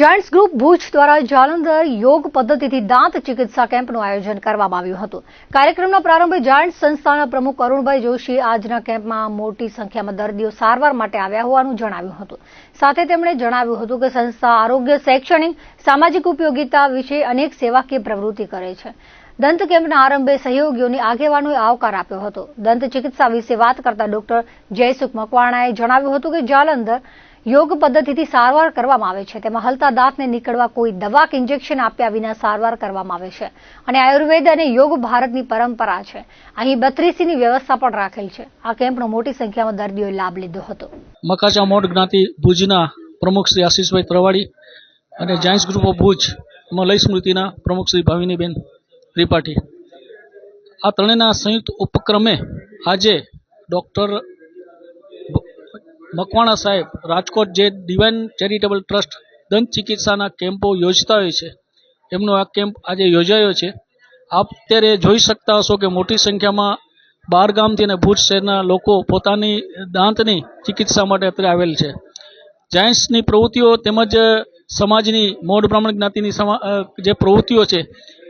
Giants group Bhuj દ્વારા જાલંધર યોગ પદ્ધતિથી દાંત ચિકિત્સા કેમ્પનું આયોજન કરવામાં આવ્યું હતું. કાર્યક્રમના પ્રારંભે જાયન્ટ્સ સંસ્થાના પ્રમુખ અરુણભાઈ જોશી આજના કેમ્પમાં મોટી સંખ્યામાં દર્દીઓ સારવાર માટે આવ્યા હોવાનું જણાવ્યું હતું. સાથે તેમણે જણાવ્યું હતું કે સંસ્થા આરોગ્ય, શૈક્ષણિક, સામાજિક ઉપયોગિતા વિશે અનેક સેવાકીય પ્રવૃત્તિ કરે છે. દંત કેમ્પના આરંભે સહયોગીઓની આગેવાનોએ આવકાર આપ્યો હતો. દંત ચિકિત્સા વિશે વાત કરતા ડોક્ટર જયસુખ મકવાણાએ જણાવ્યું હતું કે જાલંધર યોગ પદ્ધતિથી સારવાર કરવામાં આવે છે. તેમાં હલતા દાંતને નીકળવા કોઈ દવા કે ઇન્જેક્શન આપ્યા વિના સારવાર કરવામાં આવે છે. અને આયુર્વેદ અને યોગ ભારતની પરંપરા છે. અહીં બત્રીસીની વ્યવસ્થા પણ રાખેલ છે. આ કેમ્પનો મોટી સંખ્યામાં દર્દીઓએ લાભ લીધો હતો. મકાચા મોટ જ્ઞાતિ ભુજના પ્રમુખ શ્રી આશીષભાઈ ત્રવાડી અને Giants group of Bhuj Malay સ્મૃતિના પ્રમુખ શ્રી ભાવિનીબેન ત્રિપાઠી. આ ત્રણેયના સંયુક્ત ઉપક્રમે આજે ડૉક્ટર મકવાણા સાહેબ, રાજકોટ જે ડિવાઇન ચેરિટેબલ ટ્રસ્ટ દંત ચિકિત્સાના કેમ્પો યોજતા હોય છે, એમનો આ કેમ્પ આજે યોજાયો છે. આપ અત્યારે જોઈ શકતા હશો કે મોટી સંખ્યામાં બાર ગામથી અને ભુજ શહેરના લોકો પોતાની દાંતની ચિકિત્સા માટે અત્યારે આવેલ છે. જાયન્ટ્સની પ્રવૃત્તિઓ તેમજ સમાજની મોઢ બ્રાહ્મણ જ્ઞાતિની જે પ્રવૃત્તિઓ છે,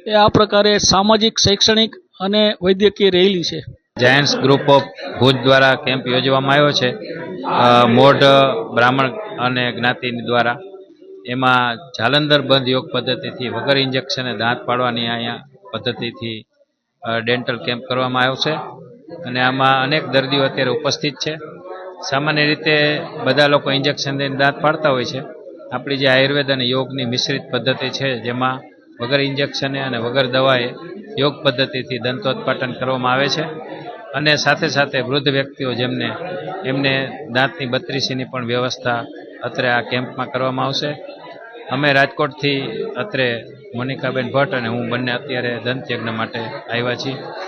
એ આ પ્રકારે સામાજિક, શૈક્ષણિક અને વૈદ્યકીય રહેલી છે. જાયન્ટ્સ ગ્રુપ ઓફ ભુજ દ્વારા કેમ્પ યોજવામાં આવ્યો છે. મોઢ બ્રાહ્મણ અને જ્ઞાતિ દ્વારા. એમાં જાલંધર બંધ યોગ પદ્ધતિથી વગર ઇન્જેક્શને દાંત પાડવાની અહીંયા પદ્ધતિથી ડેન્ટલ કેમ્પ કરવામાં આવ્યો છે. અને આમાં અનેક દર્દીઓ અત્યારે ઉપસ્થિત છે. સામાન્ય રીતે બધા લોકો ઇન્જેક્શન દઈને દાંત પાડતા હોય છે. આપણી જે આયુર્વેદ અને યોગની મિશ્રિત પદ્ધતિ છે, જેમાં વગર ઇન્જેક્શને અને વગર દવાએ યોગ પદ્ધતિથી દંતોત્પાટન કરવામાં આવે છે. અને સાથે સાથે વૃદ્ધ વ્યક્તિઓ જેમને, એમને દાંતની બત્રીસીની પણ વ્યવસ્થા અત્રે આ કેમ્પમાં કરવામાં આવશે. અમે રાજકોટથી અત્રે મોનિકાબેન ભટ્ટ અને હું બંને અત્યારે દંતયજ્ઞ માટે આવ્યા છીએ.